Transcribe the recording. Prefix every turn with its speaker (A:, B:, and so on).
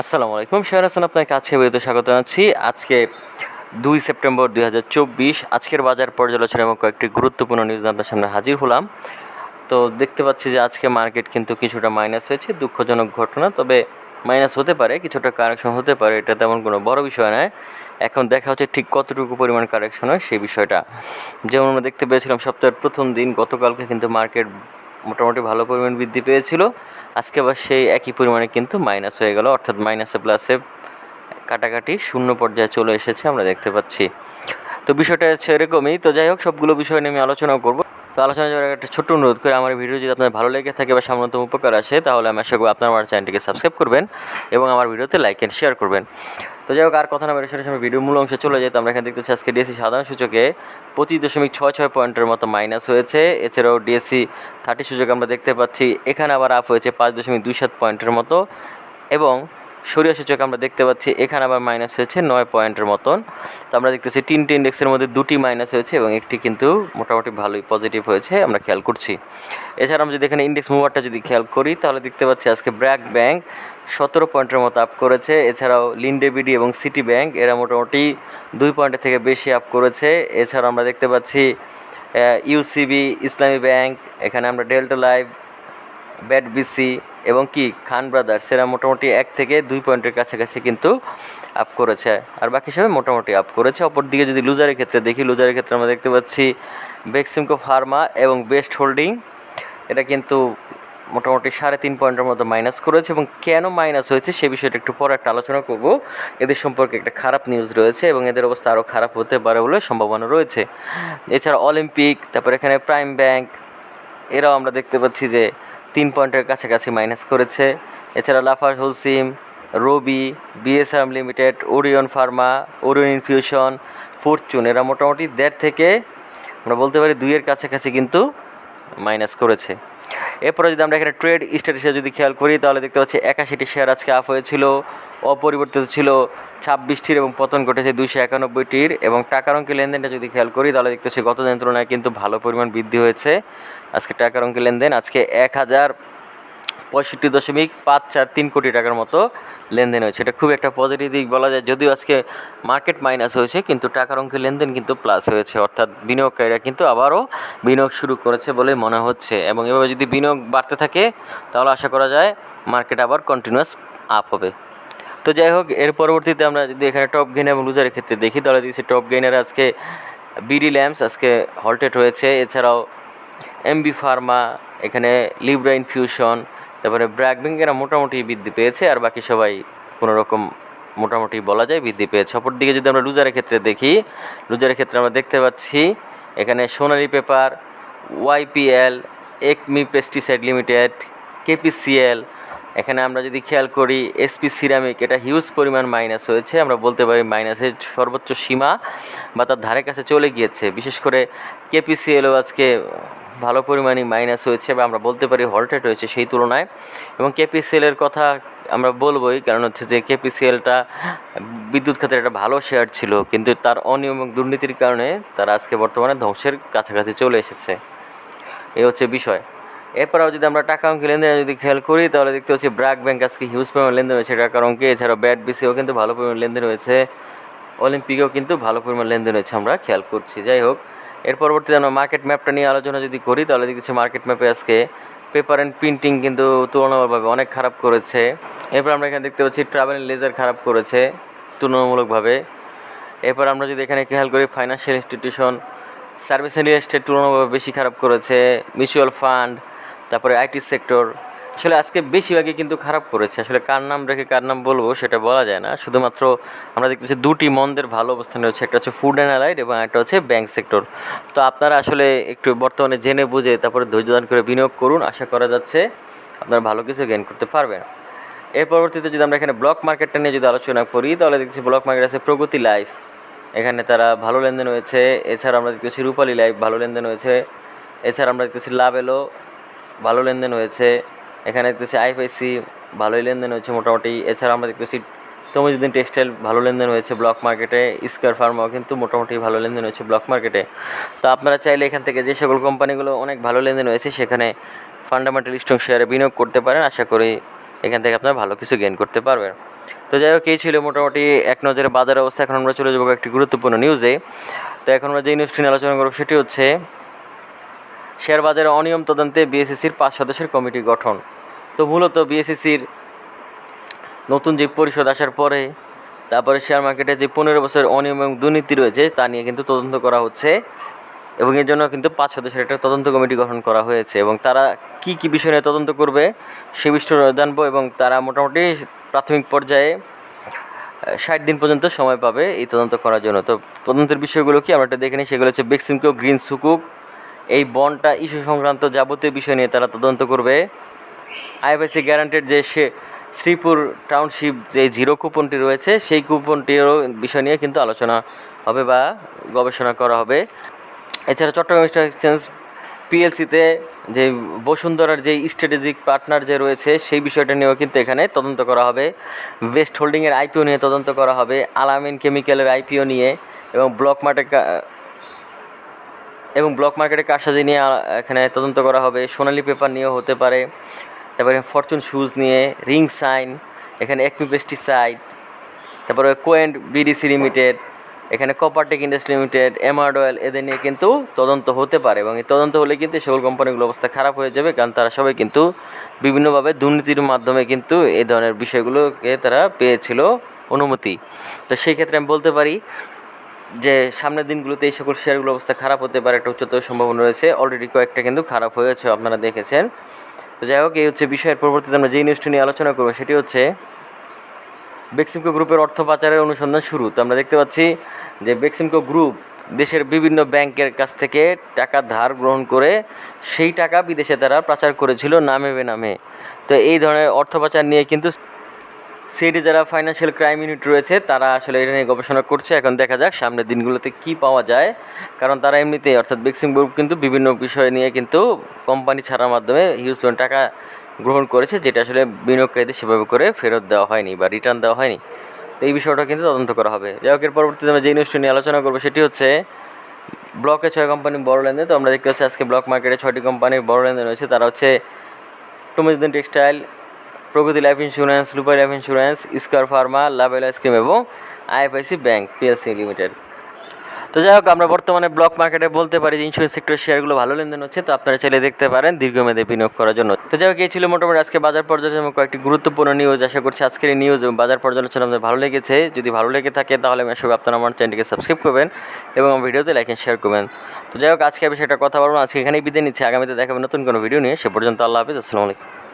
A: আসসালামু আলাইকুম। শেয়ার হাসান আপনাকে আজকে বিরত স্বাগত জানাচ্ছি। আজকে দুই সেপ্টেম্বর দুই হাজার চব্বিশ, আজকের বাজার পর্যালোচনা এবং কয়েকটি গুরুত্বপূর্ণ নিউজ আপনার সামনে হাজির হলাম। তো দেখতে পাচ্ছি যে আজকে মার্কেট কিন্তু কিছুটা মাইনাস হয়েছে, দুঃখজনক ঘটনা, তবে মাইনাস হতে পারে, কিছুটা কারেকশন হতে পারে, এটা তেমন কোনো বড় বিষয় নয়। এখন দেখা হচ্ছে ঠিক কতটুকু পরিমাণ কারেকশন হয় সেই বিষয়টা। যেমন আমরা দেখতে পেয়েছিলাম সপ্তাহের প্রথম দিন, গতকালকে কিন্তু মার্কেট মোটামুটি ভালো পরিমাণ বৃদ্ধি পেয়েছিল। আজকে আবার সেই একই পরিমাণে কিন্তু মাইনাস হয়ে গেল, অর্থাৎ মাইনাসে প্লাসে কাটাকাটি শূন্য পর্যায়ে চলে এসেছে আমরা দেখতে পাচ্ছি। তো বিষয়টা হচ্ছে এরকমই। তো যাই হোক, সবগুলো বিষয় নিয়ে আমি আলোচনাও করব। তো আলোচনা যাওয়ার একটা ছোট্ট অনুরোধ করে আমার ভিডিও যদি আপনার ভালো লেগে থাকে বা সামান্যতম উপকার আসে, তাহলে আমি আশা করি আপনার আমার চ্যানেলটিকে সাবস্ক্রাইব করবেন এবং আমার ভিডিওতে লাইক অ্যান্ড শেয়ার করবেন। তো যাই হোক, আর কথা না বেড়ে সেটা সময় ভিডিও মূল অংশে চলে যাই। তো আমরা এখানে দেখতেছি আজকে ডিএসি সাধারণ সূচকে পঁচিশ দশমিক ছয় ছয় পয়েন্টের মতো মাইনাস হয়েছে। এছাড়াও ডিএসসি থার্টি সূচকে আমরা দেখতে পাচ্ছি। এখানে আবার আপ হয়েছে পাঁচ দশমিক দুই সাত পয়েন্টের মতো। এবং সরিয়া সূচক আমরা দেখতে পাচ্ছি, এখানে আবার মাইনাস হয়েছে নয় পয়েন্টের মতন। তো আমরা দেখতেছি তিনটে ইন্ডেক্সের মধ্যে দুটি মাইনাস হয়েছে এবং একটি কিন্তু মোটামুটি ভালোই পজিটিভ হয়েছে আমরা খেয়াল করছি। এছাড়া আমরা যদি এখানে ইন্ডেক্স মুভারটা যদি খেয়াল করি, তাহলে দেখতে পাচ্ছি আজকে ব্র্যাক ব্যাংক সতেরো পয়েন্টের মতো আপ করেছে। এছাড়াও লিন্ডেবিডি এবং সিটি ব্যাংক এরা মোটামুটি দুই পয়েন্টের থেকে বেশি আপ করেছে। এছাড়াও আমরা দেখতে পাচ্ছি ইউসিবি ইসলামী ব্যাংক এখানে আমরা ডেল্টা লাইভ ব্যাট বিসি এবং কি খান ব্রাদার্স, এরা মোটামুটি এক থেকে দুই পয়েন্টের কাছাকাছি কিন্তু আপ করেছে। আর বাকি সবাই মোটামুটি আপ করেছে। অপরদিকে যদি লুজারের ক্ষেত্রে দেখি লুজারের ক্ষেত্রে আমরা দেখতে পাচ্ছি বেক্সিমকো ফার্মা এবং বেস্ট হোল্ডিং এটা কিন্তু মোটামুটি সাড়ে তিন পয়েন্টের মতো মাইনাস করেছে এবং কেন মাইনাস হয়েছে সে বিষয়টা একটু পরে একটা আলোচনা করব। এদের সম্পর্কে একটা খারাপ নিউজ রয়েছে এবং এদের অবস্থা আরও খারাপ হতে পারে বলে সম্ভাবনা রয়েছে। এছাড়া অলিম্পিক তারপর এখানে প্রাইম ব্যাংক এরাও আমরা দেখতে পাচ্ছি যে তিন পয়েন্টের কাছাকাছি মাইনাস করেছে। এছাড়া Lafarge Holcim Robi BSM limited Orion pharma Orion infusion Fortune এরা মোটামুটি দেড় থেকে, আমরা বলতে পারি দুইয়ের কাছাকাছি কিন্তু মাইনাস করেছে। এরপরে যদি আমরা এখানে ট্রেড স্ট্যাটাসে যদি খেয়াল করি, তাহলে দেখতে পাচ্ছি একাশিটি শেয়ার আজকে আপ হয়েছিল। অপরিবর্তিত ছিল ছাব্বিশটির এবং পতন ঘটেছে দুইশো একানব্বইটির এবং টাকার অঙ্কে লেনদেনটা যদি খেয়াল করি, তাহলে দেখতে পাচ্ছি গত দিনের তুলনায় কিন্তু ভালো পরিমাণ বৃদ্ধি হয়েছে। আজকে টাকার অঙ্কে লেনদেন আজকে এক হাজার পঁয়ষট্টি দশমিক পাঁচ চার তিন কোটি টাকার মতো লেনদেন হয়েছে। এটা খুব একটা পজিটিভ দিক বলা যায়, যদিও আজকে মার্কেট মাইনাস হয়েছে, কিন্তু টাকার অঙ্কের লেনদেন কিন্তু প্লাস হয়েছে। অর্থাৎ বিনিয়োগকারীরা কিন্তু আবারও বিনিয়োগ শুরু করেছে বলে মনে হচ্ছে। এবং এভাবে যদি বিনিয়োগ বাড়তে থাকে, তাহলে আশা করা যায় মার্কেট আবার কন্টিনিউয়াস আপ হবে। তো যাই হোক, এর পরবর্তীতে আমরা যদি এখানে টপ গেইন এবং লুজারের ক্ষেত্রে দেখি, তাহলে দেখছি টপ গেইনের আজকে বিডি ল্যাম্পস আজকে হল্টেড হয়েছে। এছাড়াও এমবি ফার্মা এখানে লিব্রা ইনফিউশন তারপরে ব্র্যাক ব্যাংক মোটামুটি বৃদ্ধি পেয়েছে, আর বাকি সবাই কোনো রকম মোটামুটি বলা যায় বৃদ্ধি পেয়েছে। অপরদিকে যদি আমরা লুজারের ক্ষেত্রে দেখি লুজারের ক্ষেত্রে আমরা দেখতে পাচ্ছি, এখানে Sonali paper YPL ACME pesticide limited KPCL এখানে আমরা যদি খেয়াল করি এসপি সিরামিক এটা হিউজ পরিমাণ মাইনাস হয়েছে, আমরা বলতে পারি মাইনাসের সর্বোচ্চ সীমা, বা তার ধারে কাছে চলে গিয়েছে। বিশেষ করে কেপিসিএলও আজকে ভালো পরিমাণই মাইনাস হয়েছে, বা আমরা বলতে পারি হল্টেড হয়েছে সেই তুলনায়। এবং কেপিসিএলের কথা আমরা বলবোই, কারণ হচ্ছে যে কেপিসিএলটা বিদ্যুৎ খাতের একটা ভালো শেয়ার ছিল, কিন্তু তার অনিয়ম এবং দুর্নীতির কারণে তারা আজকে বর্তমানে ধ্বংসের কাছাকাছি চলে এসেছে। এ হচ্ছে বিষয়। এরপরেও যদি আমরা টাকা অঙ্কে লেনদেন যদি খেয়াল করি, তাহলে দেখতে পাচ্ছি ব্র্যাক ব্যাংক আজকে হিউজ পরিমাণ লেনদেন হয়েছে টাকার অঙ্কে এছাড়াও ব্যাট বিসিও কিন্তু ভালো পরিমাণ লেনদেন হয়েছে অলিম্পিকেও কিন্তু ভালো পরিমাণ লেনদেন হয়েছে আমরা খেয়াল করছি। যাই হোক, এর পরবর্তীতে আমরা মার্কেট ম্যাপটা নিয়ে আলোচনা যদি করি, তাহলে দেখছি মার্কেট ম্যাপে আজকে পেপার অ্যান্ড প্রিন্টিং কিন্তু তুলনামূলকভাবে অনেক খারাপ করেছে। এরপর আমরা এখানে দেখতে পাচ্ছি ট্রাভেল লেজার খারাপ করেছে তুলনামূলকভাবে। এরপর আমরা যদি এখানে খেয়াল করি financial institution service and real estate তুলনামূলকভাবে বেশি খারাপ করেছে। মিউচুয়াল ফান্ড তারপরে আইটি সেক্টর। আসলে আজকে বেশিরভাগই কিন্তু খারাপ করেছে। আসলে কার নাম রেখে কার নাম বলব সেটা বলা যায় না। শুধুমাত্র আমরা দেখতেছি দুটি মন্দের ভালো অবস্থান রয়েছে। একটা হচ্ছে ফুড অ্যান্ড অ্যালাইড এবং একটা হচ্ছে ব্যাংক সেক্টর তো আপনারা আসলে একটু বর্তমানে জেনে বুঝে তারপরে ধৈর্য ধারণ করে বিনিয়োগ করুন। আশা করা যাচ্ছে আপনারা ভালো কিছু গেইন করতে পারবেন। এর পরবর্তীতে যদি আমরা এখানে ব্লক মার্কেটটা নিয়ে যদি আলোচনা করি, তাহলে দেখছি ব্লক মার্কেট আছে প্রগতি লাইফ এখানে তারা ভালো লেনদেন হয়েছে। এছাড়া আমরা দেখতেছি রূপালী লাইফ ভালো লেনদেন হয়েছে। এছাড়া আমরা দেখতেছি লাভ এলো ভালো লেনদেন হয়েছে। এখানে দেখতেছি আইএফআইসি ভালোই লেনদেন হয়েছে মোটামুটি। এছাড়া আমরা দেখতেছি তমিজুদ্দিন টেক্সটাইল ভালো লেনদেন হয়েছে ব্লক মার্কেটে স্কোয়ার ফার্মাও কিন্তু মোটামুটি ভালো লেনদেন হয়েছে ব্লক মার্কেটে তো আপনারা চাইলে এখান থেকে যে সকল কোম্পানিগুলো অনেক ভালো লেনদেন হয়েছে, সেখানে ফান্ডামেন্টাল স্ট্রং শেয়ারে বিনিয়োগ করতে পারেন। আশা করি এখান থেকে আপনারা ভালো কিছু গেইন করতে পারবেন। তো যাই হোক, এই ছিল মোটামুটি এক নজরে বাজার অবস্থা। এখন আমরা চলে যাব একটি গুরুত্বপূর্ণ নিউজে তো এখন আমরা যে নিউজটি নিয়ে আলোচনা করব, সেটি হচ্ছে শেয়ার বাজারে অনিয়ম তদন্তে বিএসসিসির পাঁচ সদস্যের কমিটি গঠন। তো মূলত বিএসসিসির নতুন যে পরিষদ আসার পরে, তারপরে শেয়ার মার্কেটে যে পনেরো বছরের অনিয়ম এবং দুর্নীতি রয়েছে, তা নিয়ে কিন্তু তদন্ত করা হচ্ছে এবং এর জন্য কিন্তু পাঁচ সদস্যের একটা তদন্ত কমিটি গঠন করা হয়েছে এবং তারা কি কি বিষয় নিয়ে তদন্ত করবে, সে বিষয়ে জানব এবং তারা মোটামুটি প্রাথমিক পর্যায়ে ষাট দিন পর্যন্ত সময় পাবে এই তদন্ত করার জন্য। তো তদন্তের বিষয়গুলো কি আমরা একটা দেখে নিই, সেগুলো হচ্ছে বেক্সিমকো গ্রিন সুকুক এই বনটা ইস্যু সংক্রান্ত যাবতীয় বিষয় নিয়ে তারা তদন্ত করবে। আইএফআইসি গ্যারান্টেড যে সে শ্রীপুর টাউনশিপ যে জিরো কুপনটি রয়েছে, সেই কুপনটিরও বিষয় নিয়ে কিন্তু আলোচনা হবে বা গবেষণা করা হবে। এছাড়া চট্টগ্রাম স্টক এক্সচেঞ্জ পিএলসিতে যে বসুন্ধরার যে স্ট্র্যাটেজিক পার্টনার যে রয়েছে, সেই বিষয়টা নিয়েও কিন্তু এখানে তদন্ত করা হবে। বেস্ট হোল্ডিংয়ের আইপিও নিয়ে তদন্ত করা হবে, আলামিন কেমিক্যালের আইপিও নিয়ে এবং ব্লক মার্কেট এবং ব্লক মার্কেটে কারসাজি নিয়ে এখানে তদন্ত করা হবে। সোনালি পেপার নিয়েও হতে পারে। তারপরে ফরচুন শুজ নিয়ে রিং সাইন এখানে একমি পেস্টিসাইড তারপরে কোয়েন্ট বিডিসি লিমিটেড এখানে Coppertech industry limited Emerald oil এদের নিয়ে কিন্তু তদন্ত হতে পারে। এবং এই তদন্ত হলে কিন্তু সকল কোম্পানিগুলোর অবস্থা খারাপ হয়ে যাবে, কারণ তারা সবাই কিন্তু বিভিন্নভাবে দুর্নীতির মাধ্যমে কিন্তু এই ধরনের বিষয়গুলোকে তারা পেয়েছিল অনুমতি। তো সেই ক্ষেত্রে আমি বলতে পারি যে সামনের দিনগুলোতে এই সকল শেয়ারগুলোর অবস্থা খারাপ হতে পারে, একটা উচ্চতর সম্ভাবনা রয়েছে। অলরেডি কয়েকটা কিন্তু খারাপ হয়েছে, আপনারা দেখেছেন। তো যাই হোক, এই হচ্ছে বিষয়ের পরবর্তীতে আমরা যেই নিউজটি নিয়ে আলোচনা করব, সেটি হচ্ছে বেক্সিমকো গ্রুপের অর্থ পাচারের অনুসন্ধান শুরু। তো আমরা দেখতে পাচ্ছি যে বেক্সিমকো গ্রুপ দেশের বিভিন্ন ব্যাংকের কাছ থেকে টাকা ধার গ্রহণ করে সেই টাকা বিদেশে তারা পাচার করেছিল নামে বেনামে। তো এই ধরনের অর্থ পাচার নিয়ে কিন্তু সিডি যারা ফাইন্যান্সিয়াল ক্রাইম ইউনিট রয়েছে, তারা আসলে এটা নিয়ে গবেষণা করছে। এখন দেখা যাক সামনের দিনগুলোতে কি পাওয়া যায়। কারণ তারা এমনিতেই, অর্থাৎ বেক্সিম গ্রুপ কিন্তু বিভিন্ন বিষয় নিয়ে কিন্তু কোম্পানি ছাড়ার মাধ্যমে হিউজ পরিমাণ টাকা গ্রহণ করেছে, যেটা আসলে বিনিয়োগকারীদের সেভাবে করে ফেরত দেওয়া হয়নি বা রিটার্ন দেওয়া হয়নি। তো এই বিষয়টা কিন্তু তদন্ত করা হবে। যাই হোক, এর পরবর্তীতে আমরা যে নিউজটি নিয়ে আলোচনা করব, সেটি হচ্ছে ব্লকে ছয় কোম্পানি বড় লেনদেন। তো আমরা দেখতে পাচ্ছি আজকে ব্লক মার্কেটে ছয়টি কোম্পানির বড় লেনদেন রয়েছে। তারা হচ্ছে টুমিজদিন textile Pragati life insurance Rupali life insurance, Square pharma, Lovello ice cream এবং আইএফআইসি ব্যাংক, পিএলসি লিমিটেড। তো যাই হোক, আমরা বর্তমানে ব্লক মার্কেটে বলতে পারি যে ইন্স্যুরেন্স সেক্টরের শেয়ারগুলো ভালো লেনদেন হচ্ছে, তো আপনারা চাইলে দেখতে পারেন দীর্ঘমেয়াদে বিনিয়োগ করার জন্য। তো যাই হোক, এই ছিল মোটামুটি আজকে বাজার পর্যালোচনা কয়েকটি গুরুত্বপূর্ণ নিউজ আশা করছি আজকের এই নিউজ এবং বাজার পর্যালোচনা আপনাদের ভালো লেগেছে। যদি ভালো লেগে থাকে, তাহলে আমি আসলে আপনারা আমার চ্যানেলটিকে সাবস্ক্রাইব করবেন এবং ভিডিওতে লাইক এন্ড শেয়ার করবেন। তো যাই হোক, আজকে আমি সেটা কথা বলব আজকে এখানেই বিদায় নিচ্ছি। আগামীতে দেখাবেন নতুন কোনো ভিডিও নিয়ে। সে পর্যন্ত আল্লাহ হাফিজ, আসসালামু আলাইকুম।